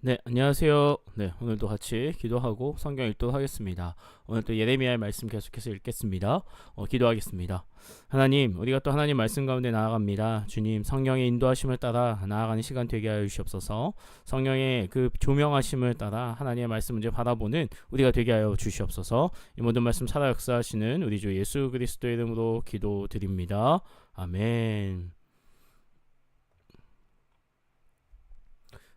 네, 안녕하세요. 네, 오늘도 같이 기도하고 성경 읽도록 하겠습니다. 오늘 또 예레미야의 말씀 계속해서 읽겠습니다. 어, 기도하겠습니다. 하나님, 우리가 또 하나님 말씀 가운데 나아갑니다. 주님, 성령의 인도하심을 따라 나아가는 시간 되게 하여 주시옵소서. 성령의 그 조명하심을 따라 하나님의 말씀을 이제 바라보는 우리가 되게 하여 주시옵소서. 이 모든 말씀 살아 역사하시는 우리 주 예수 그리스도의 이름으로 기도드립니다. 아멘.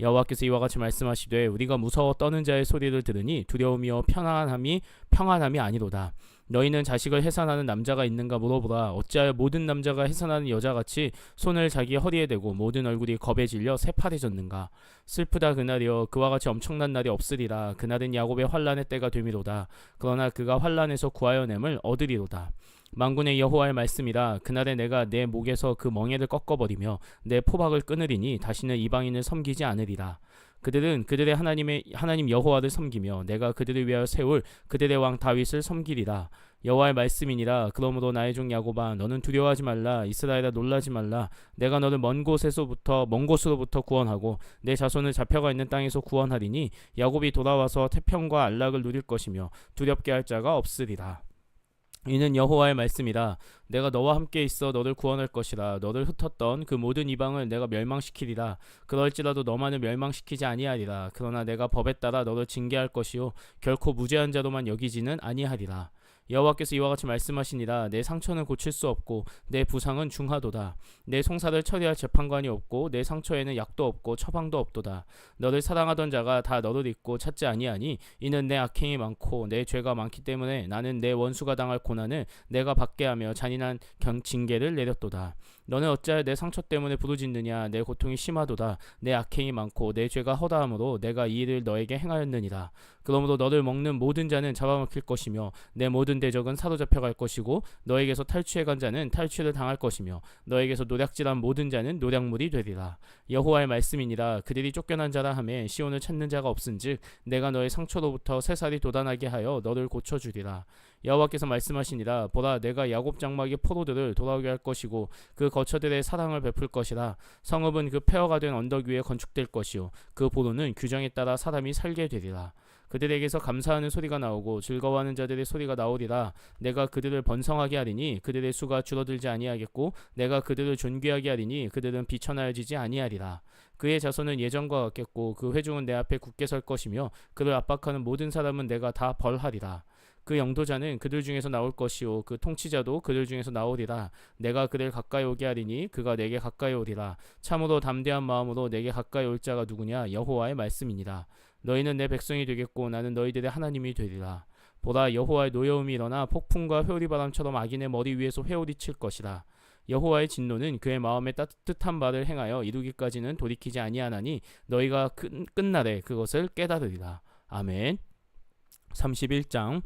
여호와께서 이와 같이 말씀하시되 우리가 무서워 떠는 자의 소리를 들으니 두려움이요 평안함이 평안함이 아니로다. 너희는 자식을 해산하는 남자가 있는가 물어보라. 어찌하여 모든 남자가 해산하는 여자같이 손을 자기 허리에 대고 모든 얼굴이 겁에 질려 새파래졌는가? 슬프다 그날이여 그와 같이 엄청난 날이 없으리라. 그날은 야곱의 환란의 때가 되미로다. 그러나 그가 환란에서 구하여 nem을 얻으리로다 망군의 여호와의 말씀이라 그날에 내가 내 목에서 그 멍에를 꺾어버리며 내 포박을 끊으리니 다시는 이방인을 섬기지 않으리라. 그들은 그들의 하나님의 하나님 여호와를 섬기며 내가 그들을 위하여 세울 그들의 왕 다윗을 섬기리라. 여호와의 말씀이니라. 그러므로 나의 종 야곱아 너는 두려워하지 말라. 이스라엘아 놀라지 말라. 내가 너를 먼 곳에서부터 먼 곳으로부터 구원하고 내 자손을 잡혀가 있는 땅에서 구원하리니 야곱이 돌아와서 태평과 안락을 누릴 것이며 두렵게 할 자가 없으리라 이는 여호와의 말씀이라 내가 너와 함께 있어 너를 구원할 것이라 너를 흩었던 그 모든 이방을 내가 멸망시키리라. 그럴지라도 너만을 멸망시키지 아니하리라. 그러나 내가 법에 따라 너를 징계할 것이요 결코 무죄한 자로만 여기지는 아니하리라 여호와께서 이와 같이 말씀하시니라. 내 상처는 고칠 수 없고 내 부상은 중하도다. 내 송사를 처리할 재판관이 없고 내 상처에는 약도 없고 처방도 없도다. 너를 사랑하던 자가 다 너를 잊고 찾지 아니하니 이는 내 악행이 많고 내 죄가 많기 때문에 나는 내 원수가 당할 고난을 내가 받게 하며 잔인한 경 징계를 내렸도다 너는 어찌하여 내 상처 때문에 부르짖느냐? 내 고통이 심하도다. 내 악행이 많고 내 죄가 허다함으로 내가 이 일을 너에게 행하였느니라. 그러므로 너를 먹는 모든 자는 잡아먹힐 것이며 내 모든 대적은 사로잡혀 갈 것이고 너에게서 탈취해 간 자는 탈취를 당할 것이며 너에게서 노략질한 모든 자는 노략물이 되리라. 여호와의 말씀이니라. 그들이 쫓겨난 자라 하매 시온을 찾는 자가 없은즉 내가 너의 상처로부터 새살이 돋아나게 하여 너를 고쳐 주리라 여호와께서 말씀하시니라 보라 내가 야곱 장막의 포로들을 돌아오게 할 것이고 그 거처들의 사랑을 베풀 것이라. 성읍은 그 폐허가 된 언덕 위에 건축될 것이요. 그 보도는 규정에 따라 사람이 살게 되리라. 그들에게서 감사하는 소리가 나오고 즐거워하는 자들의 소리가 나오리라. 내가 그들을 번성하게 하리니 그들의 수가 줄어들지 아니하겠고 내가 그들을 존귀하게 하리니 그들은 비천하여지지 아니하리라. 그의 자손은 예전과 같겠고 그 회중은 내 앞에 굳게 설 것이며 그를 압박하는 모든 사람은 내가 다 벌하리라 그 영도자는 그들 중에서 나올 것이요. 그 통치자도 그들 중에서 나오리라. 내가 그를 가까이 오게 하리니 그가 내게 가까이 오리라. 참으로 담대한 마음으로 내게 가까이 올 자가 누구냐? 여호와의 말씀이니라. 너희는 내 백성이 되겠고 나는 너희들의 하나님이 되리라. 보라 여호와의 노여움이 일어나 폭풍과 회오리바람처럼 악인의 머리 위에서 회오리칠 것이라. 여호와의 진노는 그의 마음에 따뜻한 말을 행하여 이루기까지는 돌이키지 아니하나니 너희가 끝, 끝날에 그것을 깨달으리라. 아멘. 31장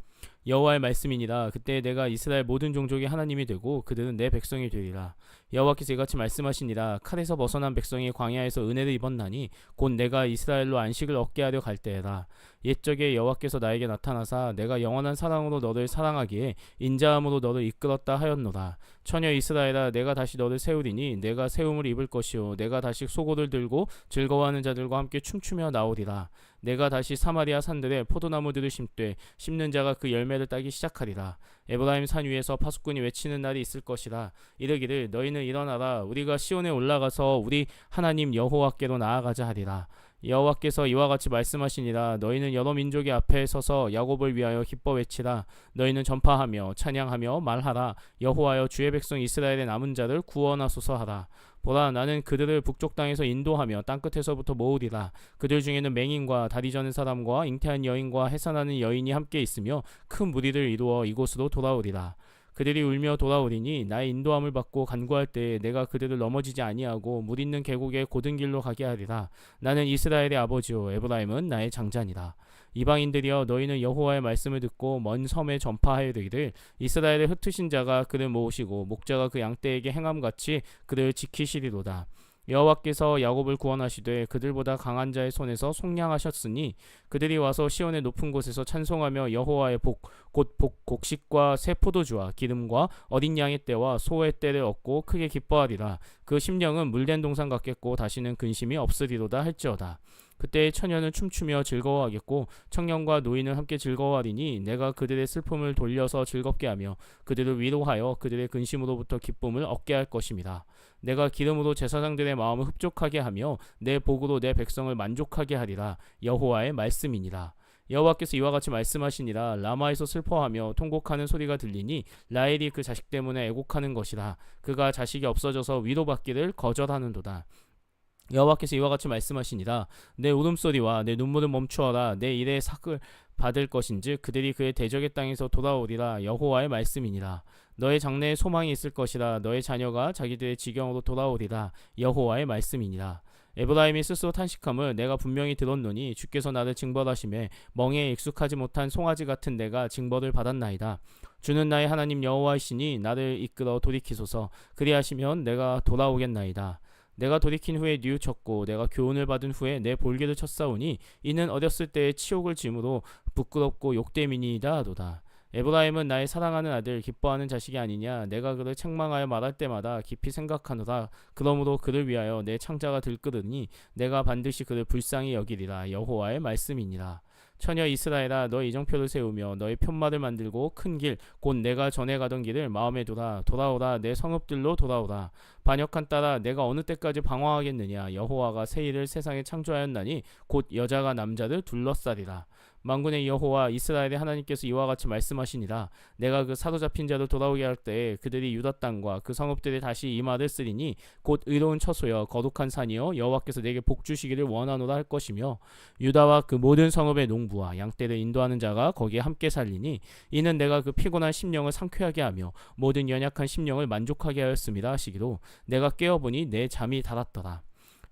여호와의 말씀이니라. 그때 내가 이스라엘 모든 종족이 하나님이 되고 그들은 내 백성이 되리라. 여호와께서 이같이 말씀하시니라. 칼에서 벗어난 백성이 광야에서 은혜를 입었나니 곧 내가 이스라엘로 안식을 얻게 하려 갈 때에라. 옛적에 여호와께서 나에게 나타나사 내가 영원한 사랑으로 너를 사랑하기에 인자함으로 너를 이끌었다 하였노라. 처녀 이스라엘아 내가 다시 너를 세우리니 내가 세움을 입을 것이요. 내가 다시 속옷을 들고 즐거워하는 자들과 함께 춤추며 나오리라 내가 다시 사마리아 산들에 포도나무들을 심되 심는 자가 그 열매를 따기 시작하리라. 에브라임 산 위에서 파수꾼이 외치는 날이 있을 것이라. 이르기를 너희는 일어나라. 우리가 시온에 올라가서 우리 하나님 여호와께로 나아가자 하리라. 여호와께서 이와 같이 말씀하시니라. 너희는 여러 민족의 앞에 서서 야곱을 위하여 기뻐 외치라. 너희는 전파하며 찬양하며 말하라. 여호와여 주의 백성 이스라엘의 남은 자를 구원하소서 하라 보라 나는 그들을 북쪽 땅에서 인도하며 땅끝에서부터 모으리라. 그들 중에는 맹인과 다리 저는 사람과 잉태한 여인과 해산하는 여인이 함께 있으며 큰 무리를 이루어 이곳으로 돌아오리라 그들이 울며 돌아오리니 나의 인도함을 받고 간구할 때에 내가 그들을 넘어지지 아니하고 물 있는 계곡에 고든 길로 가게 하리라. 나는 이스라엘의 아버지요. 에브라임은 나의 장자니라. 이방인들이여 너희는 여호와의 말씀을 듣고 먼 섬에 전파하여 되기를 이스라엘의 흩으신 자가 그를 모으시고 목자가 그 양떼에게 행함같이 그를 지키시리로다 여호와께서 야곱을 구원하시되 그들보다 강한 자의 손에서 속량하셨으니 그들이 와서 시온의 높은 곳에서 찬송하며 여호와의 복 곧 복 곡식과 새 포도주와 기름과 어린 양의 때와 소의 때를 얻고 크게 기뻐하리라. 그 심령은 물된 동산 같겠고 다시는 근심이 없으리로다 할지어다 그때 처녀는 춤추며 즐거워하겠고 청년과 노인은 함께 즐거워하리니 내가 그들의 슬픔을 돌려서 즐겁게 하며 그들을 위로하여 그들의 근심으로부터 기쁨을 얻게 할 것입니다. 내가 기름으로 제사장들의 마음을 흡족하게 하며 내 복으로 내 백성을 만족하게 하리라 여호와의 말씀이니라. 여호와께서 이와 같이 말씀하시니라 라마에서 슬퍼하며 통곡하는 소리가 들리니 라헬이 그 자식 때문에 애곡하는 것이라 그가 자식이 없어져서 위로받기를 거절하는도다 여호와께서 이와 같이 말씀하시니라. 내 울음소리와 내 눈물을 멈추어라. 내 일의 삭을 받을 것인즉 그들이 그의 대적의 땅에서 돌아오리라. 여호와의 말씀이니라. 너의 장래에 소망이 있을 것이라. 너의 자녀가 자기들의 지경으로 돌아오리라. 여호와의 말씀이니라. 에브라임이 스스로 탄식함을 내가 분명히 들었노니 주께서 나를 징벌하심에 멍에 익숙하지 못한 송아지 같은 내가 징벌을 받았나이다. 주는 나의 하나님 여호와이시니 나를 이끌어 돌이키소서. 그리하시면 내가 돌아오겠나이다 내가 돌이킨 후에 뉘우쳤고 내가 교훈을 받은 후에 내 볼기를 쳤사오니 이는 어렸을 때의 치욕을 짐으로 부끄럽고 욕됨이니이다 하도다. 에브라임은 나의 사랑하는 아들 기뻐하는 자식이 아니냐. 내가 그를 책망하여 말할 때마다 깊이 생각하노라. 그러므로 그를 위하여 내 창자가 들끓으니 내가 반드시 그를 불쌍히 여기리라. 여호와의 말씀이니라 처녀 이스라엘아 너의 이정표를 세우며 너의 편말을 만들고 큰 길 곧 내가 전에 가던 길을 마음에 두라. 돌아오라. 내 성읍들로 돌아오라. 반역한 따라 내가 어느 때까지 방황하겠느냐? 여호와가 새 일을 세상에 창조하였나니 곧 여자가 남자를 둘러싸리라 만군의 여호와 이스라엘의 하나님께서 이와 같이 말씀하시니라. 내가 그 사로잡힌 자를 돌아오게 할 때에 그들이 유다 땅과 그 성읍들에 다시 이마를 쓰리니 곧 의로운 처소여 거룩한 산이여 여호와께서 내게 복 주시기를 원하노라 할 것이며 유다와 그 모든 성읍의 농부와 양떼를 인도하는 자가 거기에 함께 살리니 이는 내가 그 피곤한 심령을 상쾌하게 하며 모든 연약한 심령을 만족하게 하였습니다 하시기로 내가 깨어보니 내 잠이 달았더라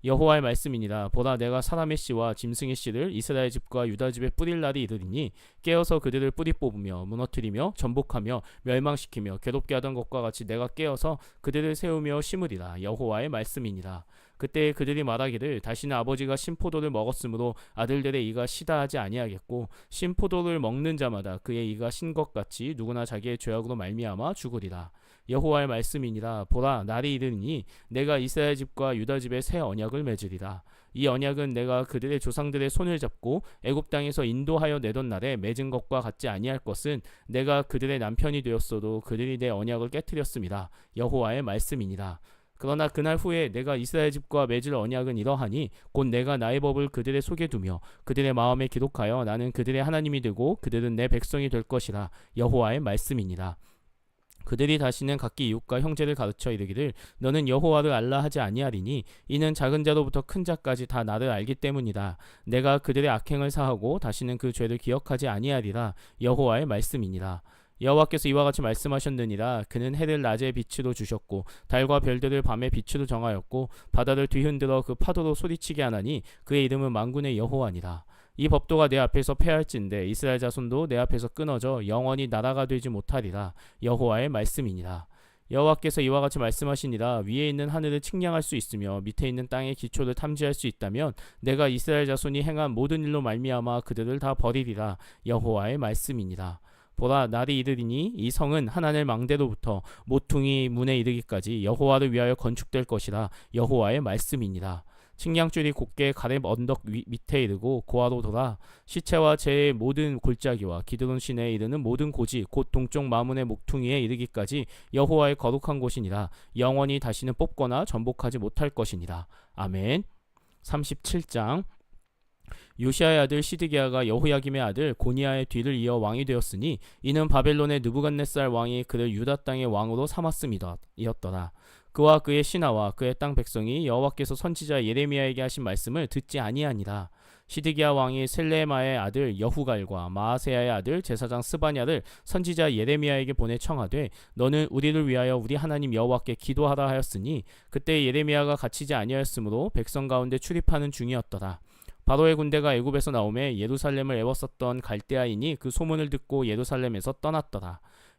여호와의 말씀이니라. 보다 내가 사람의 씨와 짐승의 씨를 이스라엘 집과 유다 집에 뿌릴 날이 이르리니 깨어서 그들을 뿌리 뽑으며 무너뜨리며 전복하며 멸망시키며 괴롭게 하던 것과 같이 내가 깨어서 그들을 세우며 심으리라. 여호와의 말씀이니라. 그때 그들이 말하기를 다시는 아버지가 신포도를 먹었으므로 아들들의 이가 시다 하지 아니하겠고 신포도를 먹는 자마다 그의 이가 신 것 같이 누구나 자기의 죄악으로 말미암아 죽으리라 여호와의 말씀이니라. 보라 날이 이르니 내가 이스라엘 집과 유다 집에 새 언약을 맺으리라. 이 언약은 내가 그들의 조상들의 손을 잡고 애굽 땅에서 인도하여 내던 날에 맺은 것과 같지 아니할 것은 내가 그들의 남편이 되었어도 그들이 내 언약을 깨뜨렸습니다. 여호와의 말씀이니라. 그러나 그날 후에 내가 이스라엘 집과 맺을 언약은 이러하니 곧 내가 나의 법을 그들의 속에 두며 그들의 마음에 기록하여 나는 그들의 하나님이 되고 그들은 내 백성이 될 것이라. 여호와의 말씀이니라 그들이 다시는 각기 이웃과 형제를 가르쳐 이르기를 너는 여호와를 알라 하지 아니하리니 이는 작은 자로부터 큰 자까지 다 나를 알기 때문이다. 내가 그들의 악행을 사하고 다시는 그 죄를 기억하지 아니하리라. 여호와의 말씀이니라. 여호와께서 이와 같이 말씀하셨느니라 그는 해를 낮에 빛으로 주셨고 달과 별들을 밤에 빛으로 정하였고 바다를 뒤흔들어 그 파도로 소리치게 하나니 그의 이름은 만군의 여호와니라 이 법도가 내 앞에서 패할진대 이스라엘 자손도 내 앞에서 끊어져 영원히 나라가 되지 못하리라 여호와의 말씀이니라. 여호와께서 이와 같이 말씀하시니라. 위에 있는 하늘을 측량할 수 있으며 밑에 있는 땅의 기초를 탐지할 수 있다면 내가 이스라엘 자손이 행한 모든 일로 말미암아 그들을 다 버리리라 여호와의 말씀이니라. 보라 날이 이르리니 이 성은 하나님 망대로부터 모퉁이 문에 이르기까지 여호와를 위하여 건축될 것이라 여호와의 말씀이니라 측량줄이 곧게 가렙 언덕 위, 밑에 이르고 고아로 돌아 시체와 제 모든 골짜기와 기드론 시내에 이르는 모든 고지 곧 동쪽 마문의 목퉁이에 이르기까지 여호와의 거룩한 곳이니라. 영원히 다시는 뽑거나 전복하지 못할 것이니라. 아멘. 37장. 요시아의 아들 시드기야가 여호야김의 아들 고니아의 뒤를 이어 왕이 되었으니 이는 바벨론의 느부갓네살 왕이 그를 유다 땅의 왕으로 삼았음이었더라. 그와 그의 신하와 그의 땅 백성이 여호와께서 선지자 예레미야에게 하신 말씀을 듣지 아니하니라. 시드기야 왕이 셀레마의 아들 여후갈과 마아세야의 아들 제사장 스바냐를 선지자 예레미야에게 보내 청하되 너는 우리를 위하여 우리 하나님 여호와께 기도하라 하였으니 그때 예레미야가 갇히지 아니하였으므로 백성 가운데 출입하는 중이었더라. 바로의 군대가 애굽에서 나오매 예루살렘을 애워쌌던 갈대아인이 그 소문을 듣고 예루살렘에서 떠났더라.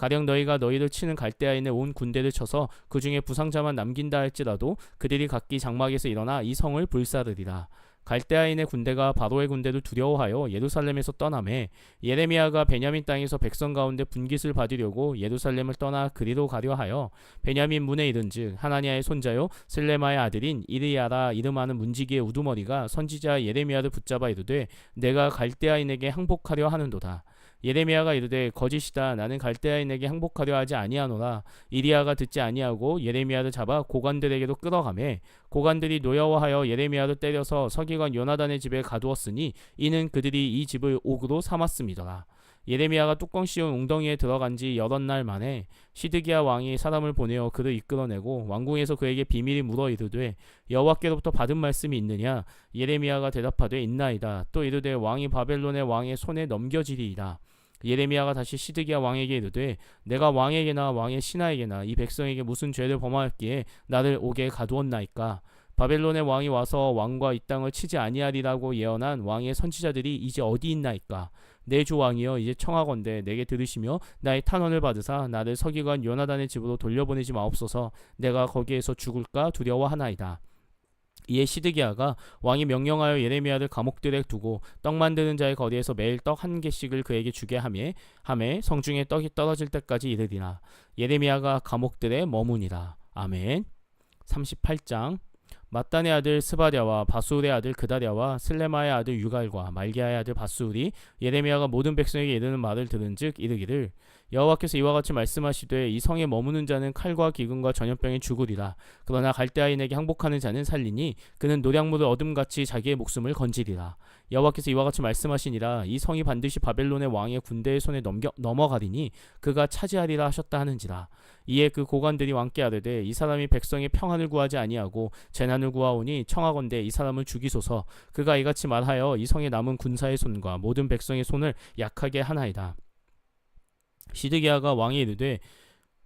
가령 너희가 너희를 치는 갈대아인의 온 군대를 쳐서 그 중에 부상자만 남긴다 할지라도 그들이 각기 장막에서 일어나 이 성을 불사르리라. 갈대아인의 군대가 바로의 군대를 두려워하여 예루살렘에서 떠나매 예레미야가 베냐민 땅에서 백성 가운데 분깃을 받으려고 예루살렘을 떠나 그리로 가려 하여 베냐민 문에 이른즉 하나니아의 손자요 슬레마의 아들인 이르야라 이름하는 문지기의 우두머리가 선지자 예레미야를 붙잡아 이르되 내가 갈대아인에게 항복하려 하는도다. 예레미야가 이르되 거짓이다. 나는 갈대아인에게 항복하려 하지 아니하노라. 이리야가 듣지 아니하고 예레미야를 잡아 고관들에게도 끌어가매 고관들이 노여워하여 예레미야를 때려서 서기관 요나단의 집에 가두었으니 이는 그들이 이 집을 옥으로 삼았음이더라. 예레미야가 뚜껑 씌운 웅덩이에 들어간 지 여럿 날 만에 시드기야 왕이 사람을 보내어 그를 이끌어내고 왕궁에서 그에게 비밀이 물어 이르되 여호와께로부터 받은 말씀이 있느냐? 예레미야가 대답하되 있나이다. 또 이르되 왕이 바벨론의 왕의 손에 넘겨지리이다 예레미야가 다시 시드기야 왕에게 이르되 내가 왕에게나 왕의 신하에게나 이 백성에게 무슨 죄를 범하였기에 나를 옥에 가두었나이까? 바벨론의 왕이 와서 왕과 이 땅을 치지 아니하리라고 예언한 왕의 선지자들이 이제 어디 있나이까? 내 주 왕이여 이제 청하건대 내게 들으시며 나의 탄원을 받으사 나를 서기관 요나단의 집으로 돌려보내지 마옵소서. 내가 거기에서 죽을까 두려워하나이다 이에 시드기야가 왕이 명령하여 예레미야를 감옥들에 두고 떡 만드는 자의 거리에서 매일 떡 한 개씩을 그에게 주게 하매 하매 성중에 떡이 떨어질 때까지 이르리라. 예레미야가 감옥들에 머무니라. 아멘. 38장. 마단의 아들 스바랴와 바수울의 아들 그다랴와 슬레마의 아들 유갈과 말기야의 아들 바수울이 예레미야가 모든 백성에게 이르는 말을 들은즉 이르기를 여호와께서 이와 같이 말씀하시되 이 성에 머무는 자는 칼과 기근과 전염병에 죽으리라. 그러나 갈대아인에게 항복하는 자는 살리니 그는 노량물을 얻음같이 자기의 목숨을 건지리라. 여호와께서 이와 같이 말씀하시니라. 이 성이 반드시 바벨론의 왕의 군대의 손에 넘겨 넘어가리니 그가 차지하리라 하셨다 하는지라. 이에 그 고관들이 왕께 아뢰되 이 사람이 백성의 평안을 구하지 아니하고 재난을 구하오니 청하건대 이 사람을 죽이소서. 그가 이같이 말하여 이 성에 남은 군사의 손과 모든 백성의 손을 약하게 하나이다 시드기야가 왕이 이르되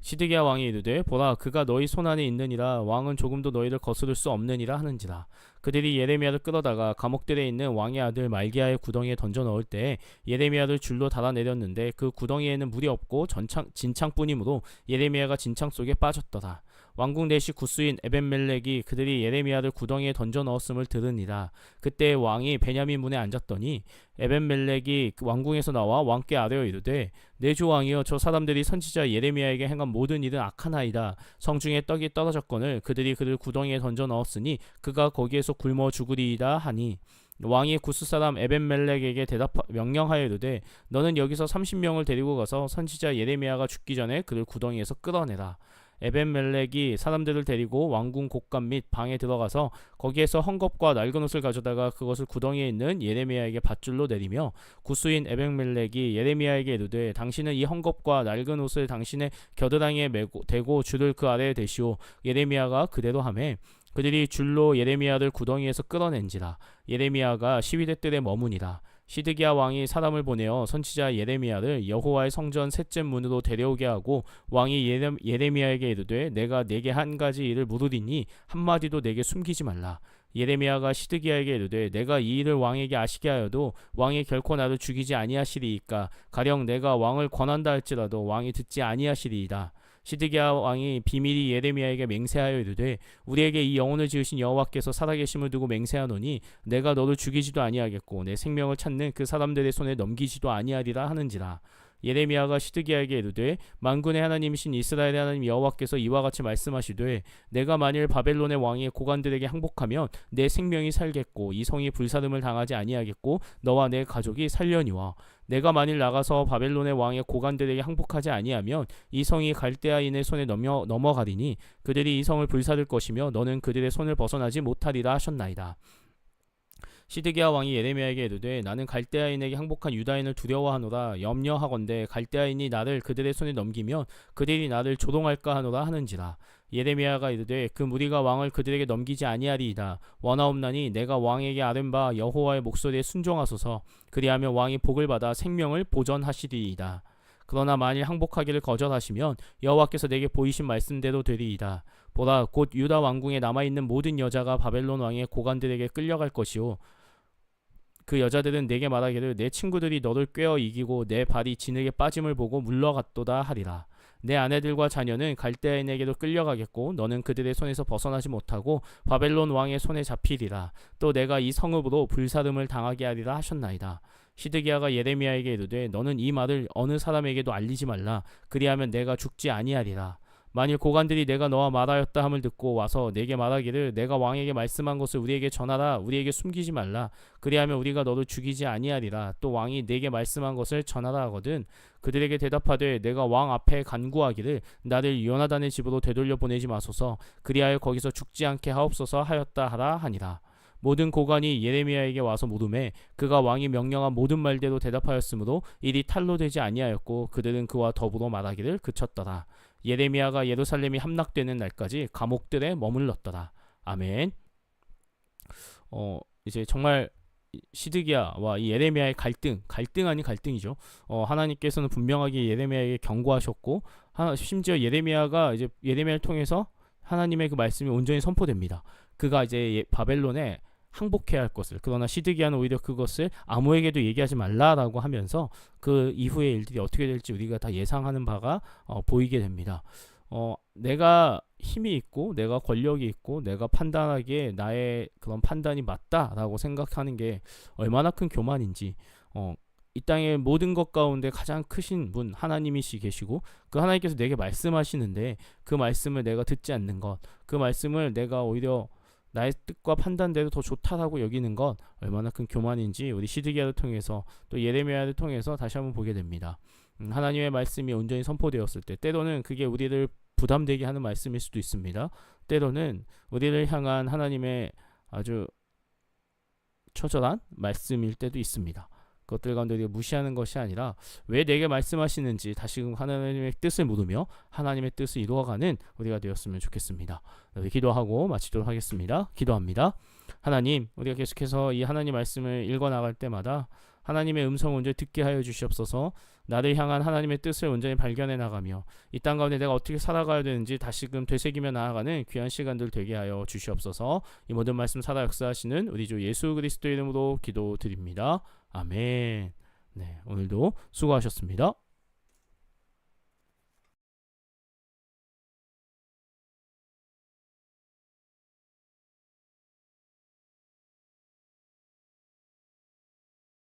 시드기야 왕이 이르되 보라 그가 너희 손 안에 있느니라. 왕은 조금도 너희를 거스를 수 없느니라 하는지라. 그들이 예레미야를 끌어다가 감옥들에 있는 왕의 아들 말기야의 구덩이에 던져 넣을 때 예레미야를 줄로 달아내렸는데 그 구덩이에는 물이 없고 전창, 진창뿐이므로 예레미야가 진창 속에 빠졌더라 왕궁 내시 구스인 에벤멜렉이 그들이 예레미야를 구덩이에 던져 넣었음을 들으니라. 그때 왕이 베냐민 문에 앉았더니 에벤멜렉이 그 왕궁에서 나와 왕께 아뢰어 이르되 내 주 왕이여 저 사람들이 선지자 예레미야에게 행한 모든 일은 악하나이다. 성중에 떡이 떨어졌거늘 그들이 그를 구덩이에 던져 넣었으니 그가 거기에서 굶어 죽으리이다 하니. 왕이 구스 사람 에벤멜렉에게 대답 명령하여 이르되 너는 여기서 30명을 데리고 가서 선지자 예레미야가 죽기 전에 그를 구덩이에서 끌어내라 에벤멜렉이 사람들을 데리고 왕궁 곳간 및 방에 들어가서 거기에서 헝겊과 낡은 옷을 가져다가 그것을 구덩이에 있는 예레미야에게 밧줄로 내리며 구수인 에벤멜렉이 예레미야에게 이르되 당신은 이 헝겊과 낡은 옷을 당신의 겨드랑이에 메고 대고 줄을 그 아래에 대시오. 예레미야가 그대로 하매 그들이 줄로 예레미야를 구덩이에서 끌어낸지라. 예레미야가 시위대 뜰에 머무니라 시드기야 왕이 사람을 보내어 선지자 예레미야를 여호와의 성전 셋째 문으로 데려오게 하고 왕이 예레, 예레미야에게 이르되 내가 내게 한 가지 일을 물으리니 한 마디도 내게 숨기지 말라. 예레미야가 시드기야에게 이르되 내가 이 일을 왕에게 아시게 하여도 왕이 결코 나를 죽이지 아니하시리이까. 가령 내가 왕을 권한다 할지라도 왕이 듣지 아니하시리이다 시드기야 왕이 비밀이 예레미야에게 맹세하여 이르되 우리에게 이 영혼을 지으신 여호와께서 살아계심을 두고 맹세하노니 내가 너를 죽이지도 아니하겠고 내 생명을 찾는 그 사람들의 손에 넘기지도 아니하리라 하는지라. 예레미야가 시드기야에게 이르되 만군의 하나님이신 이스라엘의 하나님 여호와께서 이와 같이 말씀하시되 내가 만일 바벨론의 왕의 고관들에게 항복하면 내 생명이 살겠고 이 성이 불사름을 당하지 아니하겠고 너와 내 가족이 살려니와 내가 만일 나가서 바벨론의 왕의 고관들에게 항복하지 아니하면 이 성이 갈대아인의 손에 넘어, 넘어가리니 그들이 이 성을 불사를 것이며 너는 그들의 손을 벗어나지 못하리라 하셨나이다. 시드기야 왕이 예레미야에게 이르되 나는 갈대아인에게 항복한 유다인을 두려워하노라. 염려하건대 갈대아인이 나를 그들의 손에 넘기면 그들이 나를 조동할까 하노라 하는지라 예레미야가 이르되 그 무리가 왕을 그들에게 넘기지 아니하리이다. 원하옵나니 내가 왕에게 아뢰바 여호와의 목소리에 순종하소서. 그리하면 왕이 복을 받아 생명을 보전하시리이다. 그러나 만일 항복하기를 거절하시면 여호와께서 내게 보이신 말씀대로 되리이다. 보라 곧 유다 왕궁에 남아 있는 모든 여자가 바벨론 왕의 고관들에게 끌려갈 것이요. 그 여자들은 내게 말하기를 내 친구들이 너를 꿰어 이기고 내 발이 진흙에 빠짐을 보고 물러갔도다 하리라 내 아내들과 자녀는 갈대아인에게도 끌려가겠고 너는 그들의 손에서 벗어나지 못하고 바벨론 왕의 손에 잡히리라. 또 내가 이 성읍으로 불사름을 당하게 하리라 하셨나이다. 시드기야가 예레미야에게 이르되 너는 이 말을 어느 사람에게도 알리지 말라. 그리하면 내가 죽지 아니하리라 만일 고관들이 내가 너와 말하였다 함을 듣고 와서 내게 말하기를 내가 왕에게 말씀한 것을 우리에게 전하라 우리에게 숨기지 말라. 그리하면 우리가 너를 죽이지 아니하리라. 또 왕이 내게 말씀한 것을 전하라 하거든 그들에게 대답하되 내가 왕 앞에 간구하기를 나를 요나단의 집으로 되돌려 보내지 마소서. 그리하여 거기서 죽지 않게 하옵소서 하였다 하라 하니라. 모든 고관이 예레미야에게 와서 물음에 그가 왕이 명령한 모든 말대로 대답하였으므로 일이 탈로 되지 아니하였고 그들은 그와 더불어 말하기를 그쳤더라 예레미야가 예루살렘이 함락되는 날까지 감옥들에 머물렀더라 아멘 어 이제 정말 이 시드기야와 이 예레미야의 갈등, 갈등 아닌 갈등이죠. 어, 하나님께서는 분명하게 예레미야에게 경고하셨고, 하나, 심지어 예레미야가 이제 예레미야를 통해서 하나님의 그 말씀이 온전히 선포됩니다. 그가 이제 예- 바벨론에 항복해야 할 것을 그러나 시드기야는 오히려 그것을 아무에게도 얘기하지 말라라고 하면서 그 이후의 일들이 어떻게 될지 우리가 다 예상하는 바가 어, 보이게 됩니다. 어, 내가 힘이 있고 내가 권력이 있고 내가 판단하기에 나의 그런 판단이 맞다라고 생각하는 게 얼마나 큰 교만인지 어, 이 땅의 모든 것 가운데 가장 크신 분 하나님이시 계시고 그 하나님께서 내게 말씀하시는데 그 말씀을 내가 듣지 않는 것 그 말씀을 내가 오히려 나의 뜻과 판단대로 더 좋다라고 여기는 것 얼마나 큰 교만인지 우리 시드기야를 통해서 또 예레미야를 통해서 다시 한번 보게 됩니다. 음, 하나님의 말씀이 온전히 선포되었을 때 때로는 그게 우리를 부담되게 하는 말씀일 수도 있습니다. 때로는 우리를 향한 하나님의 아주 처절한 말씀일 때도 있습니다. 그것들 가운데 우리가 무시하는 것이 아니라 왜 내게 말씀하시는지 다시금 하나님의 뜻을 물으며 하나님의 뜻을 이루어가는 우리가 되었으면 좋겠습니다. 기도하고 마치도록 하겠습니다. 기도합니다. 하나님, 우리가 계속해서 이 하나님 말씀을 읽어 나갈 때마다 하나님의 음성을 온전히 듣게 하여 주시옵소서. 나를 향한 하나님의 뜻을 온전히 발견해 나가며 이 땅 가운데 내가 어떻게 살아가야 되는지 다시금 되새기며 나아가는 귀한 시간들 되게 하여 주시옵소서. 이 모든 말씀 살아 역사하시는 우리 주 예수 그리스도 이름으로 기도드립니다. 아멘. 네, 오늘도 수고하셨습니다.